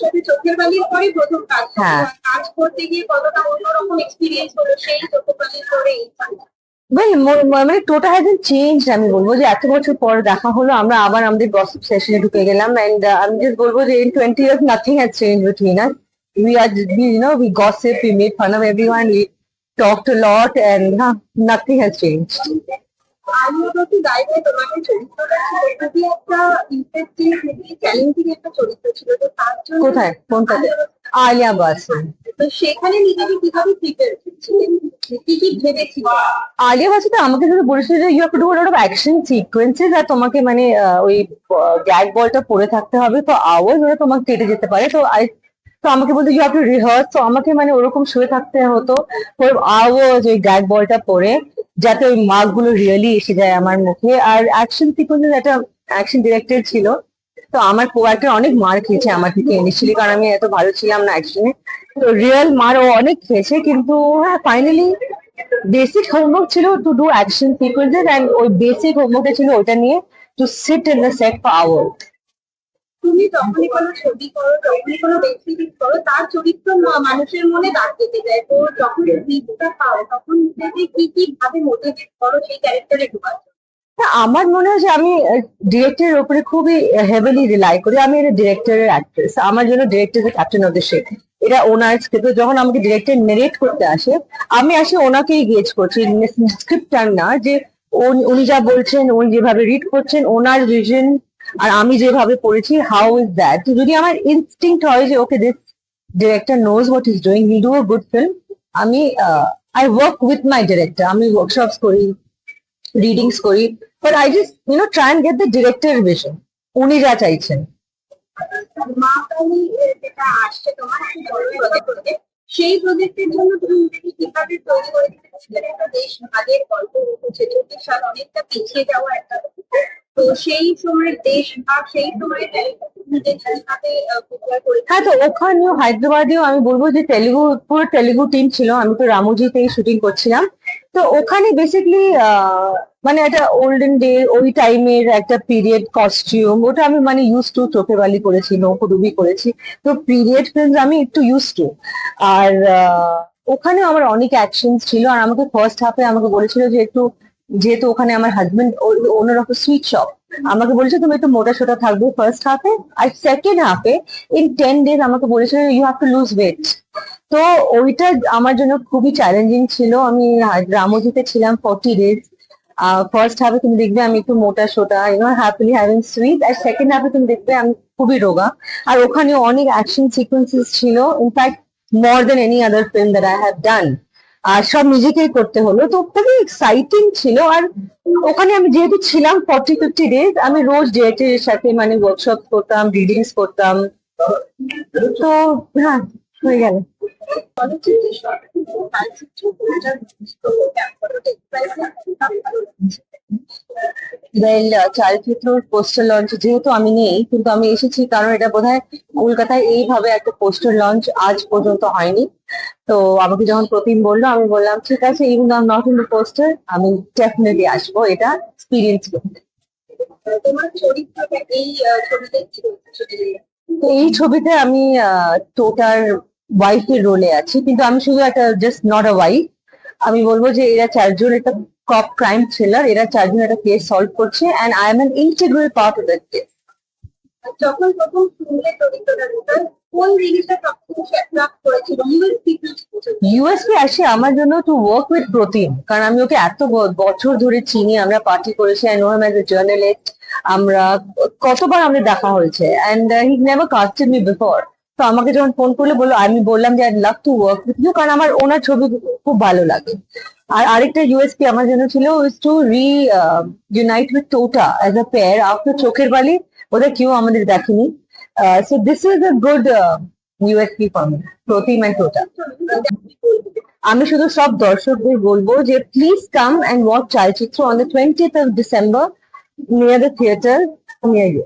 সাথে চোখের বালির পরে প্রথম কাজ। হ্যাঁ। কাজ করতে গিয়ে কতটা অন্যরকম এক্সপিরিয়েন্স হলো সেই চোখের বালির পরে মানে টোটা হ্যাজেন্ট চেঞ্জ আমি বলব যে এত বছর পর দেখা হলো আমরা আবার আমাদের গসিপ সেশনে ঢুকে গেলাম এন্ড আমি জাস্ট বলব যে in twenty years nothing has change between us we are we, you know we gossip we made fun of everyone we talked a lot and huh, nothing has changed তোমাকে চরিত্রটা ছিল খুবই একটা interesting খুবই challenging একটা চরিত্র ছিল তো তার জন্য কোথায়? কোনটাতে? আলিয়া বাসন তো সেখানে নিজেকে কীভাবে প্রিপেয়ার করছিলেন কি কি ভেবেছিলেন আলিয়া বাসিতে আমাকে শুধু বলেছিল যে you have to do lot of action sequences আর তোমাকে মানে ওই গ্যাগ বলটা পরে থাকতে হবে। তো আওয়াজ ওরা তোমাকে কেটে যেতে পারে। তো আই তো আমাকে বলতে ইউ হ্যাভ টু রিহার্স তো আমাকে মানে ওরকম শুয়ে থাকতে হতো। আওয়াজ ওই গ্যাগ বলটা পরে যাতে ওই মার্কগুলো রিয়েলি এসে যায় আমার মুখে। আর অ্যাকশন সিকোয়েন্সেস একটা অ্যাকশন ডিরেক্টর ছিল। তো আমার কো-অ্যাক্টর অনেক মার খেয়েছে আমার থেকে ইনিশিয়ালি কারণ আমি এত ভালো ছিলাম না অ্যাকশনে তো রিয়েল মার ও অনেক খেয়েছে, কিন্তু হ্যাঁ ফাইনালি বেসিক হোমওয়ার্ক ছিল to do action sequences and ওই বেসিক হোমওয়ার্কটা ছিল ওটা নিয়ে to sit in the set for hour তুমি যখনই কোনো ছবি করো, যখনই কোনো ওয়েব সিরিজ করো, তার চরিত্র মানুষের মনে দাগ কেটে যায়। তো যখন স্ক্রিপ্টটা পাও, তখন নিজেকে কি কি ভাবে মোটিভেট করো সেই ক্যারেক্টারে ঢোকার আমার মনে হয় যে আমি ডিরেক্টরের উপরে খুবই হেভিলি রিলাই করি। আমি এটা ডিরেক্টরের অ্যাক্ট্রেস আমার জন্য director captain of the ship এটা ওনার স্ক্রিপ্ট যখন আমাকে ডিরেক্টর নেরেট করতে আসে, আমি আসে ওনাকেই গেজ করছি। স্ক্রিপ্টার না, যে উনি- যা বলছেন, উনি যেভাবে রিড করছেন, ওনার ভিশন আর আমি যেভাবে পড়েছি হাউ ইজ দ্যাট যদি আমার ইনস্টিংক্ট হয় যে okay this director knows what is doing will do a good film আমি I work with my director আমি ওয়ার্কশপস করি রিডিংস করি but I just you know try and get the director vision উনি যা চাইছেন। সেই প্রজেক্টের জন্য তুমি কীভাবে তৈরি করে দেশ ভাগের গল্প উঠেছে অনেকটা পিছিয়ে যাওয়া একটা তো সেই সময় দেশ ভাগ সেই সময় নিজের কীভাবে প্রিপেয়ার করে হ্যাঁ তো ওখানেও, হায়দ্রাবাদেও আমি বলব যে তেলেগু, পুরো তেলেগু টিম ছিল। আমি তো রামুজিতেই শুটিং করছিলাম। তো ওখানে বেসিক্যালি মানে একটা ওল্ডেন ডে ওই টাইমের একটা পিরিয়ড কস্টিউম ওটা আমি মানে ইউজ টু চোখে বালি করেছি নৌকুডুবি করেছি। তো পিরিয়ড ফিল্ম আমি একটু ইউজ টু আর ওখানেও আমার অনেক অ্যাকশন ছিল। আর আমাকে ফার্স্ট হাফে আমাকে বলেছিল যে একটু যেহেতু ওখানে আমার হাজবেন্ড একটা সুইট শপ আমাকে বলেছে, তুমি একটু মোটা সোটা থাকবে ফার্স্ট হাফে আর সেকেন্ড হাফে ইন টেন ডেজ আমাকে বলেছিল you have to lose weight তো ওইটা আমার জন্য খুবই চ্যালেঞ্জিং ছিল। আমি রামোজিতে ছিলাম ফর্টি ডেজ ফার্স্ট হাফে তুমি দেখবে আমি একটু মোটা সোটা you know happily having sweet R second হাফে তুমি দেখবে আমি খুবই রোগা। আর ওখানে অনেক অ্যাকশন সিকোয়েন্সেস ছিল। In fact more than any other film that I have done আর সব নিজেকেই করতে হলো। তো খুবই এক্সাইটিং ছিল। আর ওখানে আমি যেহেতু ছিলাম ফর্টি ফিফটি ডেজ আমি রোজ ডিরেক্টরের সাথে মানে ওয়ার্কশপ করতাম রিডিংস করতাম। তো হ্যাঁ হয়ে গেল। ওয়েল চলচ্চিত্র পোস্টার লঞ্চ যেহেতু আমি নেই, কিন্তু আমি এসেছি কারণ এটা বোধহয় কলকাতায় এইভাবে একটা পোস্টার লঞ্চ আজ পর্যন্ত হয়নি। তো আমাকে যখন প্রতিম বলল, আমি বললাম, ঠিক আছে even I'm not in the poster আমি ডেফিনেটলি আসব এটা এক্সপিরিয়েন্স করতে। এই ছবিতে আমি টোটার ওয়াইফের রোলে আছি, কিন্তু আমি শুধু একটা জাস্ট নট আ ওয়াইফ আমি বলব যে এরা চারজন একটা কপ ক্রাইম থ্রিলার এরা চারজন একটা কেস সলভ করছে and I am an integral part of that case যখন কোন জিনিসটা বেশি অ্যাট্রাক্ট করেছিল? ইউএসপি আসে আমার জন্য টু ওয়ার্ক উইথ প্রতিম কারণ আমি ওকে এত বছর ধরে চিনি, আমরা পার্টি করেছি I know him as a journalist আমরা কতবার আমাদের দেখা হয়েছে and he never casted me before তো আমাকে যখন ফোন করলে বলল, আমি বললাম যে I love to work with you কারণ আমার ওনার ছবি খুব ভালো লাগে। আর আরেকটা ইউএসপি আমার জন্য ছিল is to reunite with Tota as a pair after Chokher Bali. ওদের কেউ আমাদের দেখেনি। So this is a good USP for me Pratim and Tota আমি শুধু সব দর্শকদের বলব যে please come and watch Chalchitra on the twentieth of December near the theatre near you